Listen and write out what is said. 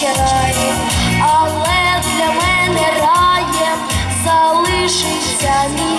чараєм, але для мене раєм залишиться мій